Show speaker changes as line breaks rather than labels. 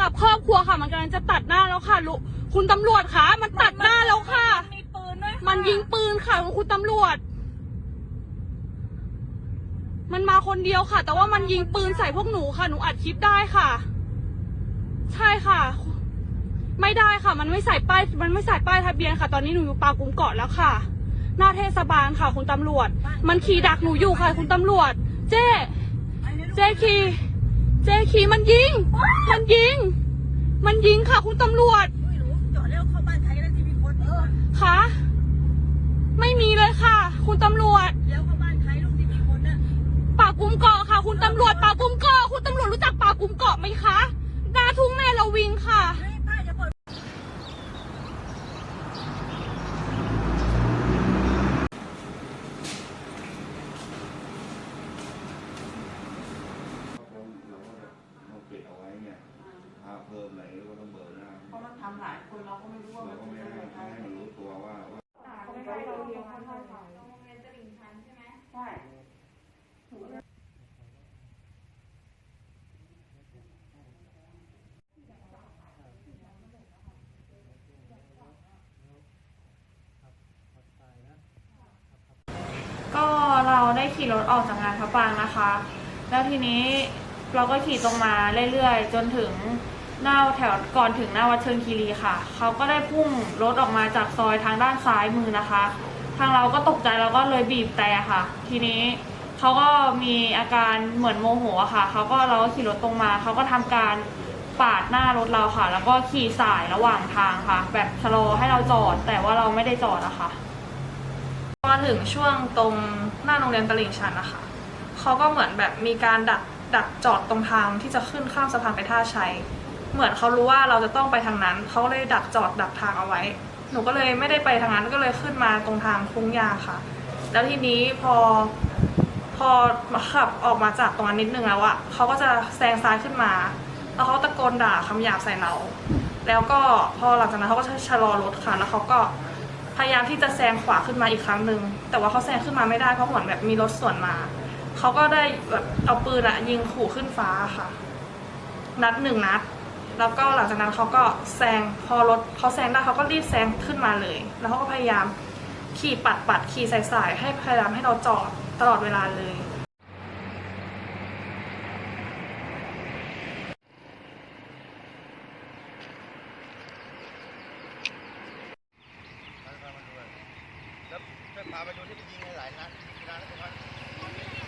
กับครอบครัวค่ะ มันกำลังจะตัดหน้าแล้วค่ะลุคุณตำรวจคะมันตัดหน้าแล้วค่ะ
มีปืนด้วยค่ะ
มันยิงปืนค่ะคุณตำรวจ มันมาคนเดียวค่ะ แต่ว่ามันยิงปืนใส่พวกหนูค่ะ หนูอัดคลิปได้ค่ะ ใช่ค่ะ ไม่ได้ค่ะ มันไม่ใส่ป้าย มันไม่ใส่ป้ายทะเบียนค่ะ ตอนนี้หนูอยู่ปากุมเกาะแล้วค่ะ หน้าเทศบาลค่ะ คุณตำรวจ มันขี่ดักหนูอยู่ค่ะ คุณตำรวจ เจ๊ เจ๊ขี่ เจ๊ขี่มันยิง มันยิง มันยิงค่ะคุณตำรวจ
ไม่รู้จอดแล้วเข้าบ้านใครก็ได้ที่มีคนเออ
คะไม่มีเลยค่ะ คุณตำรวจ
เลี้ยวเข้าบ้านใครลูกที่มีคนน่ะ
ป่ากุมเกาะค่ะ คุณตำรวจป่ากุมเกาะคุณตำรวจรู้จักป่ากุมเกาะไหมคะหน้าทุ่งแม่ละวิงค่ะ
เฮ้ยป้าจะเปิด
เราเราก็จะต้องปิดเอาไว้ไงพา เพิ่มไหนก็ต้องเบอร์หน้า
เพราะมันทำหลายคนเราก็ไม่รู้ว่า
เรา
มัน
ก็
จะ
ไม่
เป็น
ให้
ยังไง
ไม่ให้มันรู้ตัวว่าว่า
ใช่
ก็เราได้ขี่รถออกจากงานพระปรางนะคะ แล้วทีนี้เราก็ขี่ตรงมาเรื่อยๆ จนถึง หน้าแถวก่อนถึงหน้าวัดเชิงคีรีค่ะ เขาก็ได้พุ่งรถออกมาจากซอยทางด้านซ้ายมือนะคะ ทางเราก็ตกใจเราก็เลยบีบแต่ค่ะ ทีนี้เขาก็มีอาการเหมือนโมโหค่ะ เขาก็เราก็ขี่รถตรงมา เขาก็ทำการปาดหน้ารถเราค่ะ แล้วก็ขี่สายระหว่างทางค่ะ แบบชะลอให้เราจอด แต่ว่าเราไม่ได้จอดอะคะ
มาถึงช่วงตรงหน้าโรงเรียนตลิ่งชันนะคะเขาก็เหมือนแบบมีการดักดักจอดตรงทางที่จะขึ้นข้ามสะพานไปท่าชัย เหมือนเขารู้ว่าเราจะต้องไปทางนั้นเขาเลยดักจอดดักทางเอาไว้ หนูก็เลยไม่ได้ไปทางนั้นก็เลยขึ้นมาตรงทางคุ้งยาค่ะ แล้วทีนี้พอพอขับออกมาจากตรงนั้นนิดนึงแล้วอะเขาก็จะแซงซ้ายขึ้นมา แล้วเขาตะโกนด่าคำหยาบใส่เรา แล้วก็พอหลังจากนั้นเขาก็ชะลอรถค่ะ แล้วเขาก็พยายามที่จะแซงขวาขึ้นมาอีกครั้งหนึ่ง แต่ว่าเขาแซงขึ้นมาไม่ได้เพราะเหมือนแบบมีรถสวนมา เขาก็ได้แบบเอาปืนอะยิงขู่ขึ้นฟ้าค่ะ นัดหนึ่งนัด แล้วก็หลังจากนั้นเขาก็แซงพอรถเขาแซงได้เขาก็รีบแซงขึ้นมาเลย แล้วเขาก็พยายามขี่ปัดปัดขี่สายสายๆให้พยายามให้เราจอดตลอดเวลาเลย
แล้วพาไปดูที่ไปยิงหลายนัดนานแล้วตรงนั้น